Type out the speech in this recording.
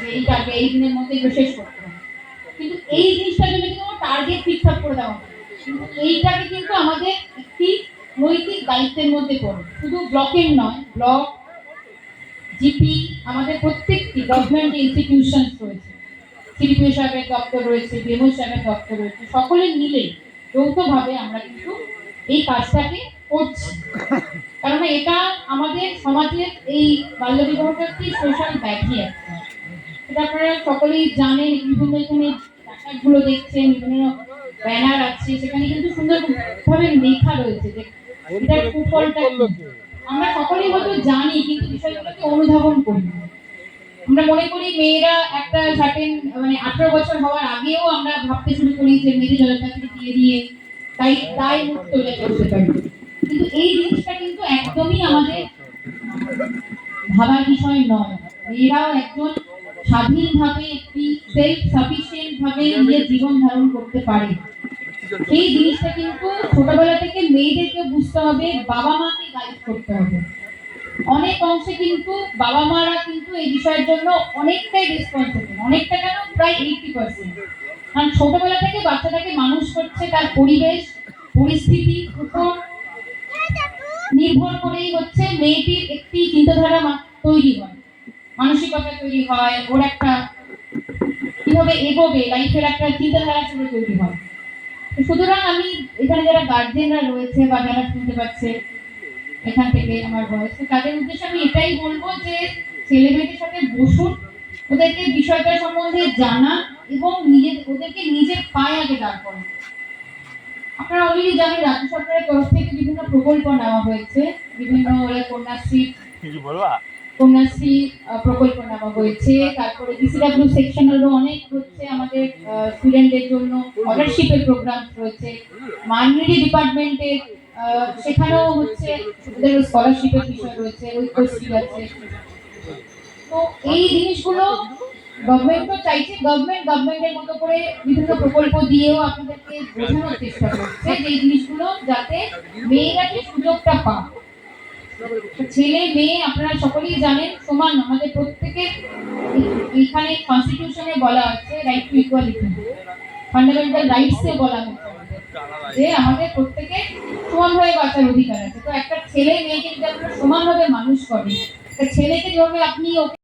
যে এই এই দিনের মধ্যে এগুলো শেষ করতে হবে। কিন্তু এই জিনিসটার জন্য কিন্তু টার্গেট আপ করে দেওয়া কিন্তু এইটাকে কিন্তু আমাদের একটি নৈতিক দায়িত্বের মধ্যে পড়ে। শুধু ব্লকের নয়, ব্লক, জিপি, আমাদের প্রত্যেকটি গভর্নমেন্ট ইনস্টিটিউশন রয়েছে। সিডিপিও সাহেবের দপ্তর রয়েছে, বিএমও সাহেবের দপ্তর রয়েছে, সকলে মিলে যৌথভাবে আমরা কিন্তু এই কাজটাকে করছি। কারণ এটা আমাদের সমাজের এই বাল্যবিবাহটা একটি সোশ্যাল ব্যাধি সেটা আপনারা সকলেই জানেন, বিভিন্ন এখানে গুলো দেখছেন, বিভিন্ন ব্যানার আছে, সেখানে কিন্তু সুন্দরভাবে লেখা রয়েছে যে এটার কুফলটা আমরা সকলেই হয়তো জানি, কিন্তু বিষয়গুলোকে অনুধাবন করি আমরা মনে করি মেয়েরা একটা সার্টেন মানে আঠারো বছর হওয়ার আগেও আমরা ভাবতে শুরু করি যে মেয়েদের জলপাত্রী দিয়ে দিয়ে তাই তাই মুক্ত করতে পারি। কিন্তু এই জিনিসটা কিন্তু একদমই আমাদের ভাবার বিষয় নয়। মেয়েরাও একজন স্বাধীনভাবে একটি সেলফ সাফিসিয়েন্ট ভাবে নিজের জীবন ধারণ করতে পারে? সেই জিনিসটা কিন্তু ছোটবেলা থেকে মেয়েদেরকে বুঝতে হবে বাবা মাকে গাইড করতে হবে। অনেক অংশে কিন্তু বাবা মারা কিন্তু এই বিষয়ের জন্য অনেকটাই রেসপন্সিবল অনেকটা কেন? প্রায় এইটি পার্সেন্ট কারণ ছোটবেলা থেকে বাচ্চাটাকে মানুষ করছে তার পরিবেশ পরিস্থিতি উপর নির্ভর করেই হচ্ছে মেয়েটির একটি চিন্তাধারা তৈরি হয়। মানসিকতা তৈরি হয়, ওর একটা কীভাবে এগোবে লাইফের একটা চিন্তাধারা শুরু তৈরি হয়। সুতরাং আমি এখানে যারা গার্জেনরা রয়েছে বা যারা শুনতে পাচ্ছে, এখান থেকে আমার ভয়েস তো তাদের উদ্দেশ্যে আমি এটাই বলব যে ছেলে মেয়েদের সাথে বসুন, ওদেরকে বিষয়টা সম্বন্ধে জানা এবং নিজে, ওদেরকে নিজের পায়ে আগে দাঁড় করান। আপনারা অলরেডি জানেন, রাজ্য সরকারের তরফ থেকে বিভিন্ন প্রকল্প নেওয়া হয়েছে, বিভিন্ন কন্যাশ্রী বলবা? কন্যাশ্রী প্রকল্প নেওয়া হয়েছে। তারপরে বিসিডাব্লিউ সেকশনেরও অনেক হচ্ছে আমাদের স্টুডেন্টদের জন্য স্কলারশিপের প্রোগ্রাম রয়েছে। মাইনরিটি ডিপার্টমেন্টের সেখানেও হচ্ছে ওদের স্কলারশিপের বিষয় রয়েছে, ঐক্যশ্রী আছে। তো এই জিনিসগুলো গভর্নমেন্ট তো চাইছে গভর্নমেন্ট গভর্নমেন্টের মতো করে বিভিন্ন প্রকল্প দিয়েও আপনাদেরকে বোঝানোর চেষ্টা করছে যে এই জিনিসগুলো যাতে মেয়েরা যে সুযোগটা পায় ছেলে, মেয়ে, আপনারা সকলেই জানেন, সমান, আমাদের প্রত্যেকের এখানে কনস্টিটিউশনে বলা আছে রাইট টু ইকুয়ালিটি ফান্ডামেন্টাল রাইটসে বলা হচ্ছে যে আমাদের প্রত্যেকের সমানভাবে বাঁচার অধিকার আছে। তো একটা ছেলে, মেয়েকে যদি আপনারা সমানভাবে মানুষ করেন, একটা ছেলেকে যেভাবে আপনি ওকে